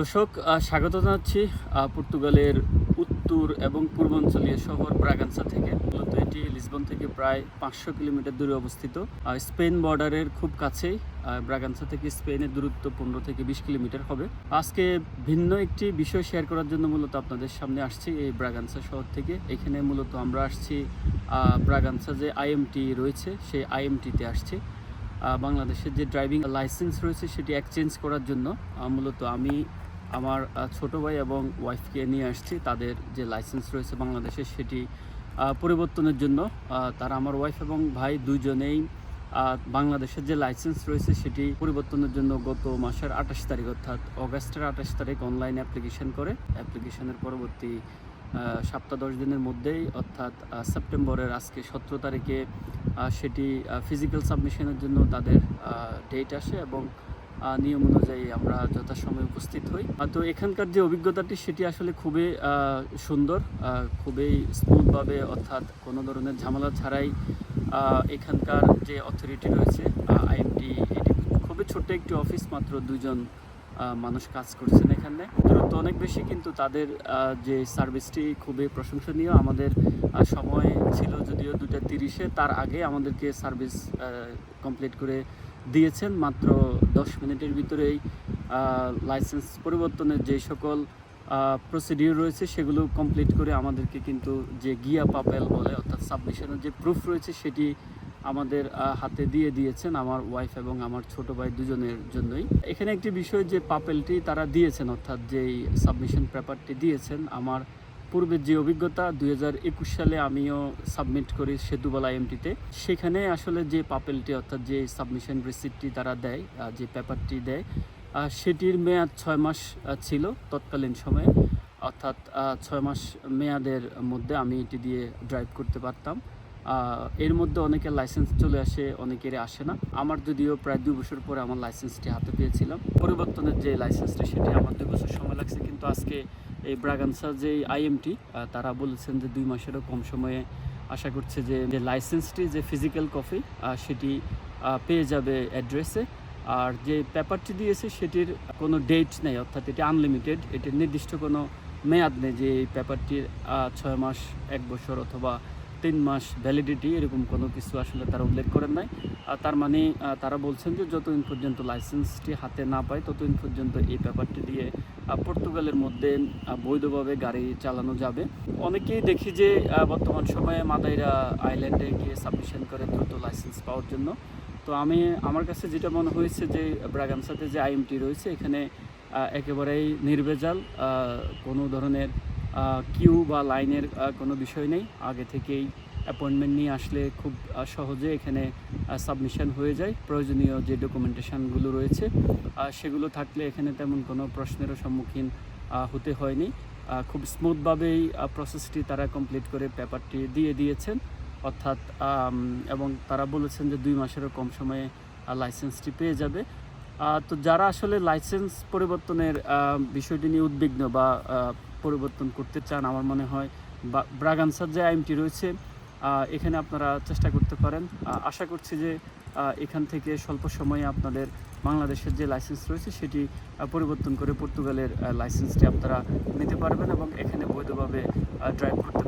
দর্শক স্বাগত জানাচ্ছি পর্তুগালের উত্তর এবং পূর্বাঞ্চলীয় শহর ব্রাগানসা থেকে। মূলত এটি লিসবন থেকে প্রায় পাঁচশো কিলোমিটার দূরে অবস্থিত। স্পেন বর্ডারের খুব কাছেই ব্রাগানসা থেকে স্পেনের দূরত্ব পনেরো থেকে বিশ কিলোমিটার হবে। আজকে ভিন্ন একটি বিষয় শেয়ার করার জন্য মূলত আপনাদের সামনে আসছি এই ব্রাগানসা শহর থেকে। এখানে মূলত আমরা আসছি ব্রাগানসা যে আইএমটি রয়েছে, সেই আইএমটিতে আসছি। বাংলাদেশের যে ড্রাইভিং লাইসেন্স রয়েছে, সেটি এক্সচেঞ্জ করার জন্য মূলত আমি আমার ছোট ভাই এবং ওয়াইফকে নিয়ে আসছি। তাদের যে লাইসেন্স রয়েছে বাংলাদেশের সেটি পরিবর্তনের জন্য। তারা আমার ওয়াইফ এবং ভাই দুইজনেই আহ, বাংলাদেশের যে লাইসেন্স রয়েছে সেটি পরিবর্তনের জন্য গত মাসের আঠাশ তারিখ অর্থাৎ অগাস্টের আঠাশ তারিখ অনলাইন অ্যাপ্লিকেশন করে। অ্যাপ্লিকেশনের পরবর্তী সপ্তাহ দশ দিনের মধ্যেই অর্থাৎ সেপ্টেম্বরের আজকে সতেরো তারিখে সেটি ফিজিক্যাল সাবমিশনের জন্য তাদের ডেট আসে এবং নিয়ম অনুযায়ী আমরা যথাসময়ে উপস্থিত হই। তো এখানকার যে অভিজ্ঞতাটি, সেটি আসলে খুবই সুন্দর খুবই স্মুথভাবে অর্থাৎ কোনো ধরনের ঝামেলা ছাড়াই এখানকার যে অথরিটি রয়েছে আইএমটি এটি খুবই ছোট্ট একটি অফিস, মাত্র দুজন মানুষ কাজ করছেন এখানে। দূরত্ব অনেক বেশি, কিন্তু তাদের যে সার্ভিসটি খুবই প্রশংসনীয়। আমাদের সময় ছিল যদিও দুটা তিরিশে, তার আগে আমাদেরকে সার্ভিস কমপ্লিট করে দিয়েছেন মাত্র দশ মিনিটের ভিতরেই লাইসেন্স পরিবর্তনের যে সকল প্রসিডিউর রয়েছে সেগুলো কমপ্লিট করে আমাদেরকে কিন্তু যে গিয়া পাপেল বলে, অর্থাৎ সাবমিশনের যে প্রুফ রয়েছে সেটি আমাদের হাতে দিয়ে দিয়েছেন আমার ওয়াইফ এবং আমার ছোট ভাই দুজনের জন্যই। এখানে একটি বিষয় যে পাপেলটি তারা দিয়েছেন, অর্থাৎ যেই সাবমিশন পেপারটি দিয়েছেন, আমার পূর্বের যে অভিজ্ঞতা দুই হাজার একুশ সালে আমিও সাবমিট করি সেতুবালা এমটিতে সেখানে আসলে যে পাপেলটি অর্থাৎ যে সাবমিশন রিসিপ্টটি তারা দেয় যে পেপারটি দেয় সেটির মেয়াদ ছয় মাস ছিল তৎকালীন সময়ে। অর্থাৎ ছয় মাস মেয়াদের মধ্যে আমি এটি দিয়ে ড্রাইভ করতে পারতাম। এর মধ্যে অনেকের লাইসেন্স চলে আসে অনেকের আসে না। আমার যদিও প্রায় দুই বছর পরে আমার লাইসেন্সটি হাতে পেয়েছিলাম। পরিবর্তনের যে লাইসেন্সটি সেটি আমার দুই বছর সময় লাগছে। কিন্তু আজকে এই ব্রাগানসার যে আইএমটি তারা বলেছেন যে দুই মাসেরও কম সময়ে আশা করছে যে যে লাইসেন্সটি যে ফিজিক্যাল কপি সেটি পেয়ে যাবে অ্যাড্রেসে আর যে পেপারটি দিয়েছে, সেটির কোনো ডেট নেই, অর্থাৎ এটি আনলিমিটেড এটির নির্দিষ্ট কোনো মেয়াদ নেই যে এই পেপারটির ছয় মাস, এক বছর অথবা তিন মাস ভ্যালিডিটি এরকম কোনো কিছু আসলে তারা উল্লেখ করেন নাই। তার মানে তারা বলছেন যে যতদিন পর্যন্ত লাইসেন্সটি হাতে না পায় ততদিন পর্যন্ত এই ব্যাপারটি দিয়ে পর্তুগালের মধ্যে বৈধভাবে গাড়ি চালানো যাবে। অনেকেই দেখি যে বর্তমান সময়ে মাদাইরা আইল্যান্ডে গিয়ে সাবমিশন করে দ্রুত লাইসেন্স পাওয়ার জন্য। তো আমি, আমার কাছে যেটা মনে হয়েছে যে ব্রাগানসাতে যে আইএমটি রয়েছে, এখানে একেবারেই নির্ভেজাল। কোনো ধরনের কিউ বা লাইনের কোনো বিষয় নেই। আগে থেকেই অ্যাপয়েন্টমেন্ট নিয়ে আসলে খুব সহজে এখানে সাবমিশন হয়ে যায়। প্রয়োজনীয় যে ডকুমেন্টেশনগুলো রয়েছে সেগুলো থাকলে এখানে তেমন কোনো প্রশ্নেরও সম্মুখীন হতে হয়নি। খুব স্মুথভাবেই প্রসেসটি তারা কমপ্লিট করে পেপারটি দিয়ে দিয়েছেন। অর্থাৎ এবং তারা বলেছেন যে দুই মাসেরও কম সময়ে লাইসেন্সটি পেয়ে যাবে। তো যারা আসলে লাইসেন্স পরিবর্তনের বিষয়টি নিয়ে উদ্বিগ্ন বা পরিবর্তন করতে চান আমার মনে হয়। বা ব্রাগানসার যে আইনটি রয়েছে এখানে আপনারা চেষ্টা করতে পারেন। আশা করছি যে এখান থেকে স্বল্প সময়ে আপনাদের বাংলাদেশের যে লাইসেন্স রয়েছে, সেটি পরিবর্তন করে পর্তুগালের লাইসেন্সটি আপনারা নিতে পারবেন এবং এখানে বৈধভাবে ড্রাইভ করতে